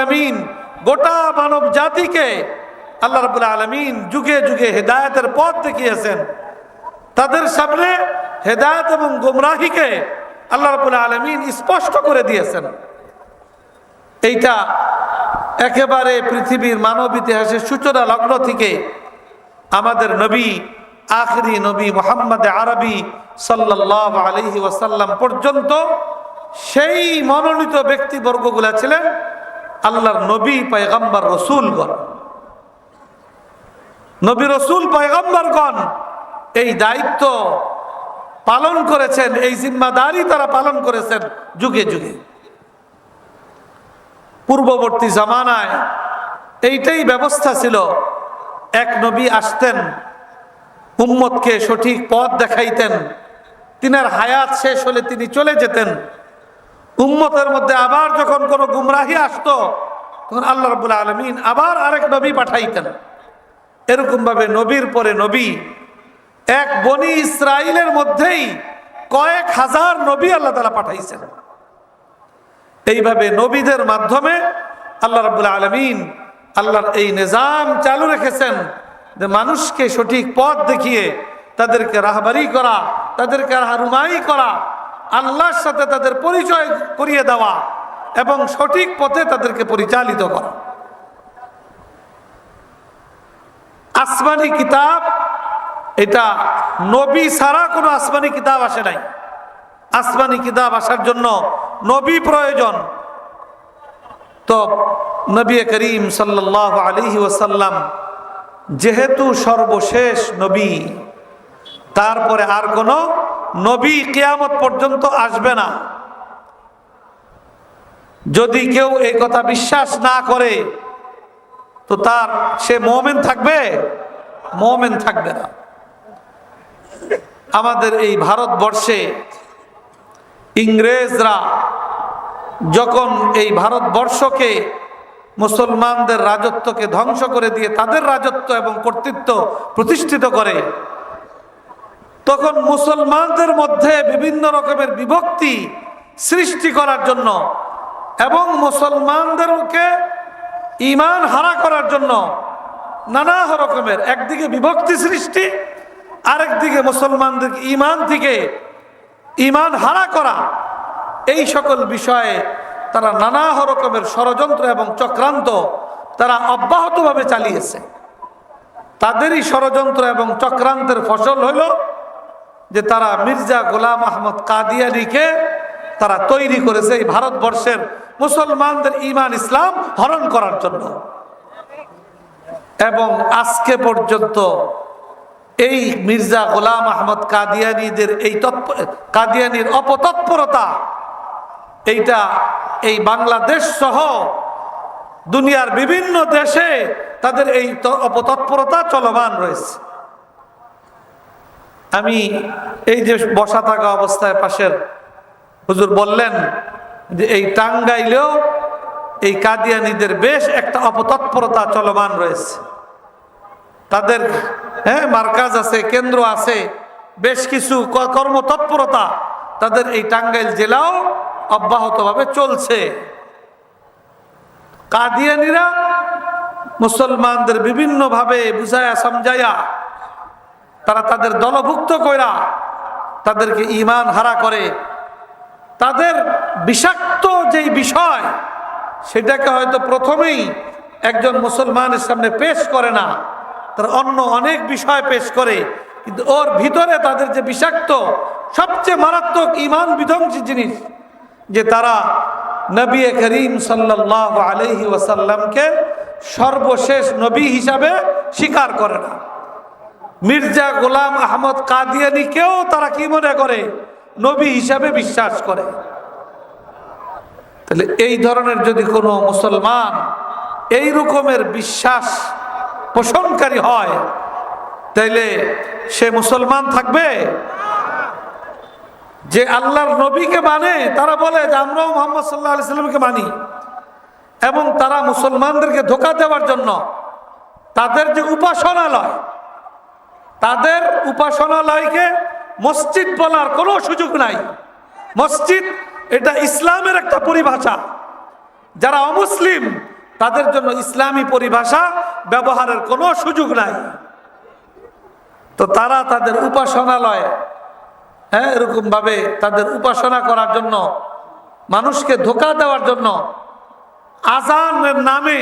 আলমিন, গোটা মানব জাতিকে আল্লাহ রবুল আলমিন যুগে যুগে হেদায়তের পথ দেখিয়েছেন। তাদের সামনে হেদায়ত এবং গুমরাহিকে আল্লাহ রবুল আলমিন স্পষ্ট করে দিয়েছেন। এইটা একেবারে পৃথিবীর মানব ইতিহাসের সূচনা লগ্ন থেকে আমাদের নবী, আখরি নবী মোহাম্মদ আরবি সাল্লাহ আলহি ওয়াসাল্লাম পর্যন্ত সেই মনোনীত ব্যক্তিবর্গগুলা ছিলেন। আল্লাহর নবী পয়গম্বর রসুলগণ নবী রসুল পয়গম্বরগণ, এই দায়িত্ব পালন করেছেন, এই জিম্মাদারি তারা পালন করেছেন যুগে যুগে। পূর্ববর্তী জামানায় এইটাই ব্যবস্থা ছিল, এক নবী আসতেন, উম্মতকে সঠিক পথ দেখাইতেন, তিনার হায়াত শেষ হলে তিনি চলে যেতেন। উম্মতের মধ্যে আবার যখন কোনো গুমরাহি আসতো, তখন আল্লাহ রবুল্লা আলমিন আবার আরেক নবী পাঠাইতেন। এরকমভাবে নবীর পরে নবী, এক বনি ইসরায়েলের মধ্যেই কয়েক হাজার নবী আল্লাহ তালা পাঠাইছেন। এইভাবে নবীদের মাধ্যমে আল্লাহ রাবুল্লাহ আলমিন আল্লাহর এই নিজাম চালু রেখেছেন যে মানুষকে সঠিক পথ দেখিয়ে তাদেরকে রাহবারি করা, তাদেরকে রাহরুমাই করা আল্লাহর সাথে তাদের পরিচয় করিয়ে দেওয়া এবং সঠিক পথে তাদেরকে পরিচালিত করা। আসমানি কিতাব, এটা নবী ছাড়া কোনো আসমানি কিতাব আসে নাই। আসমানি কিতাব আসার জন্য নবী প্রয়োজন। তো নবী করিম সাল্লাহ আলিহি ওসাল্লাম যেহেতু সর্বশেষ নবী, তারপরে আর কোনো নবী কেয়ামত পর্যন্ত আসবে না। যদি কেউ এই কথা বিশ্বাস না করে, তো তার, সে মোমেন থাকবে? মোমেন থাকবে না। আমাদের এই ভারতবর্ষে ইংরেজরা যখন এই ভারতবর্ষকে মুসলমানদের রাজত্বকে ধ্বংস করে দিয়ে তাদের রাজত্ব এবং কর্তৃত্ব প্রতিষ্ঠিত করে তখন মুসলমানদের মধ্যে বিভিন্ন রকমের বিভক্তি সৃষ্টি করার জন্য এবং মুসলমানদেরকে ইমান হারা করার জন্য নানা রকমের, একদিকে বিভক্তি সৃষ্টি, আরেকদিকে মুসলমানদের ইমান থেকে ইমান হারা করা। এই সকল বিষয়ে তারা নানা রকমের ষড়যন্ত্র এবং চক্রান্ত তারা অব্যাহতভাবে চালিয়েছে। তাদেরই ষড়যন্ত্র এবং চক্রান্তের ফসল হলো যে তারা মির্জা গোলাম আহমদ কাদিয়ানিকে তারা তৈরি করেছে এই ভারতবর্ষের মুসলমানদের ইমান ইসলাম হরণ করার জন্য। এবং আজকে পর্যন্ত এই মির্জা গোলাম আহমদ কাদিয়ানিদের এই তৎপর কাদিয়ানির অপতৎপরতা, এইটা এই বাংলাদেশ সহ দুনিয়ার বিভিন্ন দেশে তাদের এই অপতৎপরতা চলমান রয়েছে। আমি এই যে বসা থাকা অবস্থায় পাশের হুজুর বললেন যে এই টাঙ্গাইলেও এই কাদিয়ানিদের বেশ একটা অপতৎপরতা চলমান রয়েছে। তাদের হ্যাঁ মার্কাজ আছে, কেন্দ্র আছে, বেশ কিছু কর্মতৎপরতা তাদের এই টাঙ্গাইল জেলাও অব্যাহতভাবে চলছে। কাদিয়ানিরা মুসলমানদের বিভিন্নভাবে বুঝায়া সমঝাইয়া তারা তাদের দলভুক্ত কইরা তাদেরকে ইমান হারা করে। তাদের বিষাক্ত যেই বিষয়, সেটাকে হয়তো প্রথমেই একজন মুসলমানের সামনে পেশ করে না, তার অন্য অনেক বিষয় পেশ করে, কিন্তু ওর ভিতরে তাদের যে বিষাক্ত, সবচেয়ে মারাত্মক ইমান বিধ্বংসী জিনিস, যে তারা নবী করিম সাল্লাহ আলহি ওয়াসাল্লামকে সর্বশেষ নবী হিসাবে স্বীকার করে না। মির্জা গোলাম আহমদ কাদিয়ানিকেও তারা কি মনে করে? নবী হিসাবে বিশ্বাস করে। তাহলে এই ধরনের যদি কোনো মুসলমান এই রকমের বিশ্বাস পোষণকারী হয়, তাইলে সে মুসলমান থাকবে? যে আল্লাহর নবীকে মানে তারা বলে যে আমরাও মোহাম্মদ সাল্লাহ আলি সাল্লামকে মানি। এবং তারা মুসলমানদেরকে ধোকা দেওয়ার জন্য তাদের যে উপাসনালয় তাদের উপাসনালয়কে মসজিদ বলার কোনো সুযোগ নাই। মসজিদ এটা ইসলামের একটা পরিভাষা। যারা অমুসলিম, তাদের জন্য ইসলামী পরিভাষা ব্যবহারের কোনো সুযোগ নাই। তো তারা তাদের উপাসনালয় হ্যাঁ এরকম ভাবে তাদের উপাসনা করার জন্য, মানুষকে ধোকা দেওয়ার জন্য আজানের নামে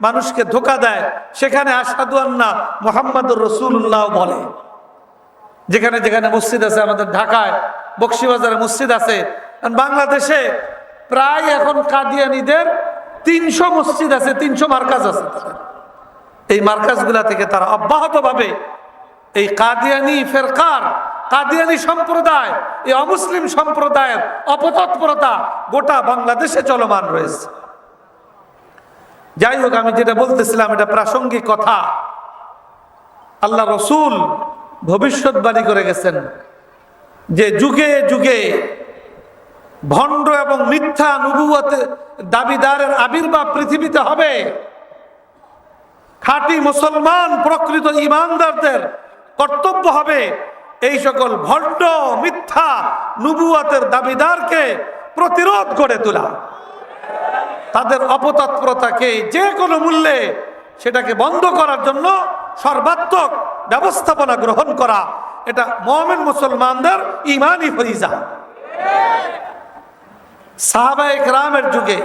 মানুষকে ধোকা দেয়, সেখানে আসাদু আন্না মোহাম্মদুর রসুল্লাহ বলে। যেখানে যেখানে মসজিদ আছে আমাদের ঢাকায়, বক্সিবাজারে মসজিদ আছে। বাংলাদেশে প্রায় এখন কাদিয়ানিদের তিনশো মসজিদ আছে, তিনশো মার্কাজ আছে এই মার্কাজগুলা থেকে তারা অব্যাহতভাবে এই কাদিয়ানি ফেরকার, কাদিয়ানি সম্প্রদায়, এই অমুসলিম সম্প্রদায়ের অপতৎপরতা গোটা বাংলাদেশে চলমান রয়েছে। যাই হোক, আমি যেটা বলতেছিলাম, এটা প্রাসঙ্গিক কথা। আল্লাহ রসুল ভবিষ্যৎবাণী করে গেছেন যে যুগে যুগে ভণ্ড এবং মিথ্যা নুবুয়তে দাবিদারের আবির্ভাব পৃথিবীতে হবে। খাঁটি মুসলমান, প্রকৃত ইমানদারদের কর্তব্য হবে এই সকল ভণ্ড, মিথ্যা নুবুয়াতের দাবিদারকে প্রতিরোধ করে তোলা। তাদের অপতৎপরতাকে যে কোনো মূল্যে সেটাকে বন্ধ করার জন্য সর্বাত্মক ব্যবস্থাপনা গ্রহণ করা, এটা মমিন মুসলমানদের ইমানই ফরিজা। সাহাবা একরামের যুগে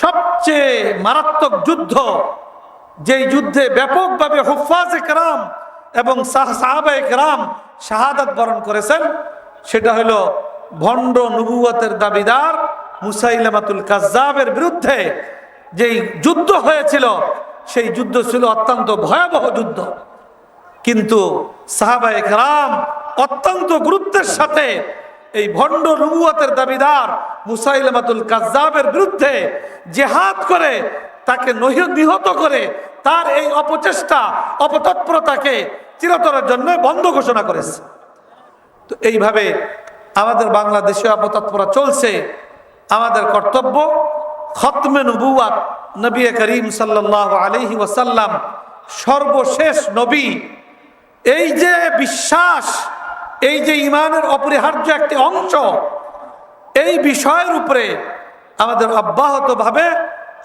সবচেয়ে মারাত্মক যুদ্ধ, যেই যুদ্ধে ব্যাপকভাবে হুফাজ একরাম এবং সাহাবা একরাম শাহাদাত বরণ করেছেন, সেটা হলো ভণ্ড নবুয়তের দাবিদার মুসাইলামাতুল কাজ্জাবের বিরুদ্ধে যেই যুদ্ধ হয়েছিল, সেই যুদ্ধ ছিল অত্যন্ত ভয়াবহ যুদ্ধ। কিন্তু সাহাবা একরাম অত্যন্ত গুরুত্বের সাথে এই ভণ্ড নবুয়তের দাবিদার মুসাইলামাতুল কাজ্জাবের বিরুদ্ধে জেহাদ করে, তাকে নহি- নিহত করে তার এই অপচেষ্টা, অপতৎপরতাকে চিরতরের জন্য বন্ধ ঘোষণা করেছে। তো এইভাবে আমাদের বাংলাদেশে অপতৎপরা চলছে। আমাদের কর্তব্য খতমে নবুয়াত নবী করিম সাল্লাহ আলহি ওয়াসাল্লাম, সর্বশেষ নবী। এই যে বিশ্বাস, এই যে ইমানের অপরিহার্য একটি অংশ, এই বিষয়ের উপরে আমাদের অব্যাহতভাবে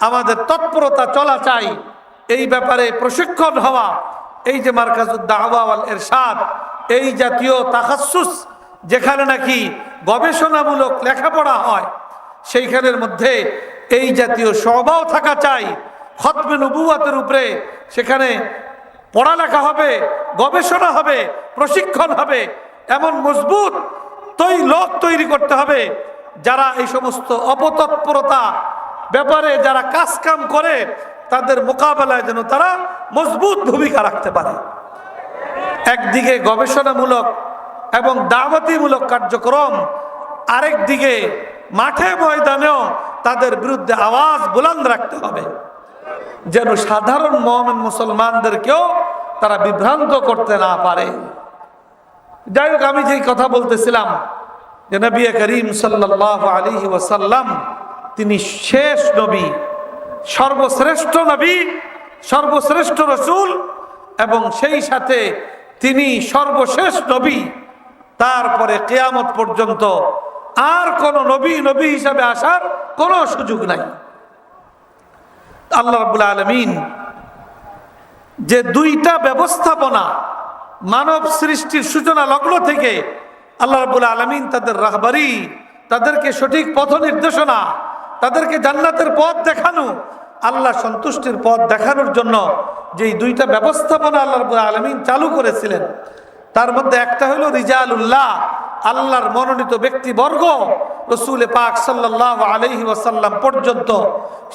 আমাদের তৎপরতা চলা চাই। এই ব্যাপারে প্রশিক্ষণ হওয়া, এই যে মার্কাজুদ্দাহওয়াল এরশাদ এই জাতীয় তাকাসুস যেখানে নাকি গবেষণামূলক লেখাপড়া হয় সেইখানের মধ্যে এই জাতীয় সবাও থাকা চাই। খতমে নবুয়াতের উপরে সেখানে পড়ালেখা হবে, গবেষণা হবে, প্রশিক্ষণ হবে, এমন মজবুত তৈ, লোক তৈরি করতে হবে যারা এই সমস্ত অপতৎপরতা ব্যাপারে যারা কাজ কাম করে, তাদের মোকাবেলায় যেন তারা মজবুত ভূমিকা রাখতে পারে। একদিকে গবেষণামূলক এবং দাওয়াতিমূলক কার্যক্রম আরেক দিকে মাঠে ময়দানেও তাদের বিরুদ্ধে আওয়াজ বুলন্দ রাখতে হবে। যেন সাধারণ মমিন মুসলমানদেরকেও তারা বিভ্রান্ত করতে না পারে। যাই হোক, আমি যেই কথা বলতেছিলাম যে নবী করিম সাল্লাহ আলী ওয়াসাল্লাম, তিনি শেষ নবী, সর্বশ্রেষ্ঠ নবী, সর্বশ্রেষ্ঠ রসুল এবং সেই সাথে তিনি সর্বশেষ নবী। তারপরে কেয়ামত পর্যন্ত আর কোন নবী নবী হিসাবে আসার কোনো সুযোগ নাই। আল্লাহ রাবুল আলমিন যে দুইটা ব্যবস্থাপনা মানব সৃষ্টির সূচনা লগ্ন থেকে আল্লাহ রাবুল আলমিন তাদের রাহবারি, তাদেরকে সঠিক পথ নির্দেশনা, তাদেরকে জান্নাতের পথ দেখানো, আল্লাহ সন্তুষ্টির পথ দেখানোর জন্য যেই দুইটা ব্যবস্থাপনা আল্লাহ রাবুল আলমিন চালু করেছিলেন, তার মধ্যে একটা হলো রিজাল উল্লাহ আল্লাহর মনোনীত ব্যক্তিবর্গ রসুল পাক সাল্লাহ আলহি ওয়াসাল্লাম পর্যন্ত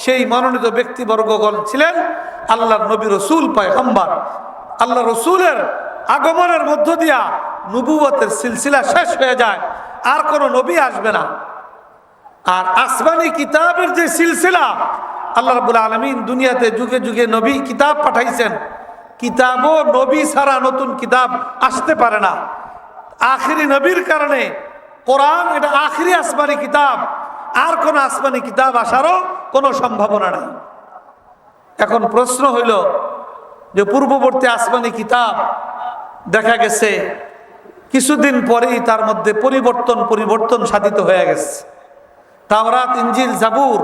সেই মনোনীত ব্যক্তিবর্গগণ ছিলেন আল্লাহর নবী রসুল পয়গম্বর। আল্লাহ রসুলের আগমনের মধ্য দিয়া নবুয়তের সিলসিলা শেষ হয়ে যায়, আর কোনো নবী আসবে না। আর আসমানি কিতাবের যে সিলসিলা, আল্লাহ রাবুল আলমিন দুনিয়াতে যুগে যুগে নবী কিতাব পাঠাইছেন। কিতাবও নবী ছাড়া নতুন কিতাব আসতে পারে না। আখিরি নবীর কারণে কোরআন এটা আখিরি আসমানি কিতাব। আর কোন আসমানি কিতাব আসারও কোনো সম্ভাবনা নাই। এখন প্রশ্ন হইল যে পূর্ববর্তী আসমানি কিতাব দেখা গেছে, কিছুদিন পরেই তার মধ্যে পরিবর্তন পরিবর্তন সাধিত হয়ে গেছে। তাওরাত ইঞ্জিল জাবুর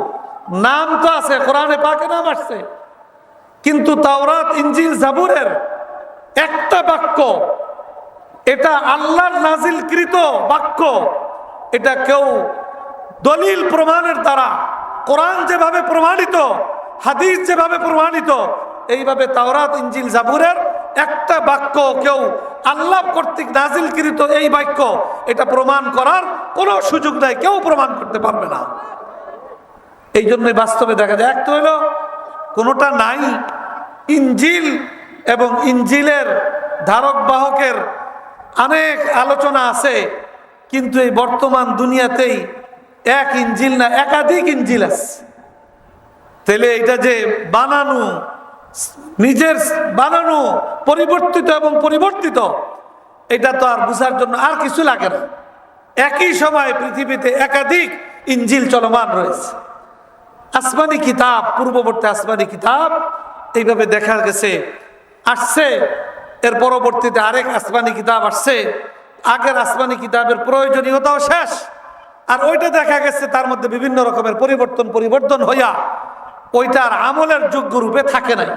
নাম তো আছে, কোরআনে পাকে নাম আসছে। কিন্তু তাওরাত ইঞ্জিল জাবুরের একটা বাক্য এটা আল্লাহর নাজিলকৃত বাক্য। এটা কেউ দলিল প্রমাণের দ্বারা, কোরআন যেভাবে প্রমাণিত, হাদিস যেভাবে প্রমাণিত, এইভাবে তাওরাত ইঞ্জিল জাবুরের একটা বাক্য কেউ আল্লাহ কর্তৃক নাজিলকৃত এই বাক্য, এটা প্রমাণ করার কোনো সুযোগ নাই, কেউ প্রমাণ করতে পারবে না। এই জন্যই বাস্তবে দেখা যায়, এক তো কোনোটা নাই ইঞ্জিল এবং ইঞ্জিলের ধারক বাহকের অনেক আলোচনা আছে, কিন্তু এই বর্তমান দুনিয়াতেই এক ইঞ্জিল না একাধিক ইঞ্জিল আছে। তাহলে এটা যে বানানো, নিজের বানানো, পরিবর্তিত এবং পরিবর্তিত, এটা তো আর বুঝার জন্য আর কিছু লাগে না। একই সময় পৃথিবীতে একাধিক ইঞ্জিল চলমান রয়েছে। আসমানি কিতাব, পূর্ববর্তী আসমানি কিতাব, এইভাবে দেখা গেছে, আসছে এর পরবর্তীতে আরেক আসমানি কিতাব আসছে। আগের আসমানি কিতাবের প্রয়োজনীয়তাও শেষ। আর ওইটা দেখা গেছে তার মধ্যে বিভিন্ন রকমের পরিবর্তন পরিবর্তন হইয়া ওইটার আমলের যোগ্য রূপে থাকে নাই।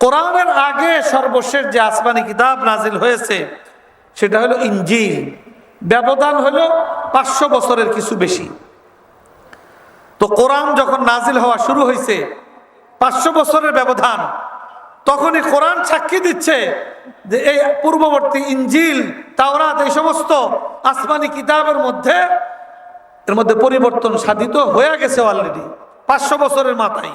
কোরআনের আগে সর্বশেষ যে আসমানি কিতাব নাজিল হয়েছে, সেটা হলো ইঞ্জিল ব্যবধান হলো পাঁচশো বছরের কিছু বেশি। তো কোরআন যখন নাজিল হওয়া শুরু হয়েছে পাঁচশো বছরের ব্যবধান তখনই কোরআন সাক্ষী দিচ্ছে যে এই পূর্ববর্তী ইঞ্জিল তাওরাত, এই সমস্ত আসমানি কিতাবের মধ্যে, এর মধ্যে পরিবর্তন সাধিত হয়ে গেছে অলরেডি পাঁচশো বছরের মাথায়।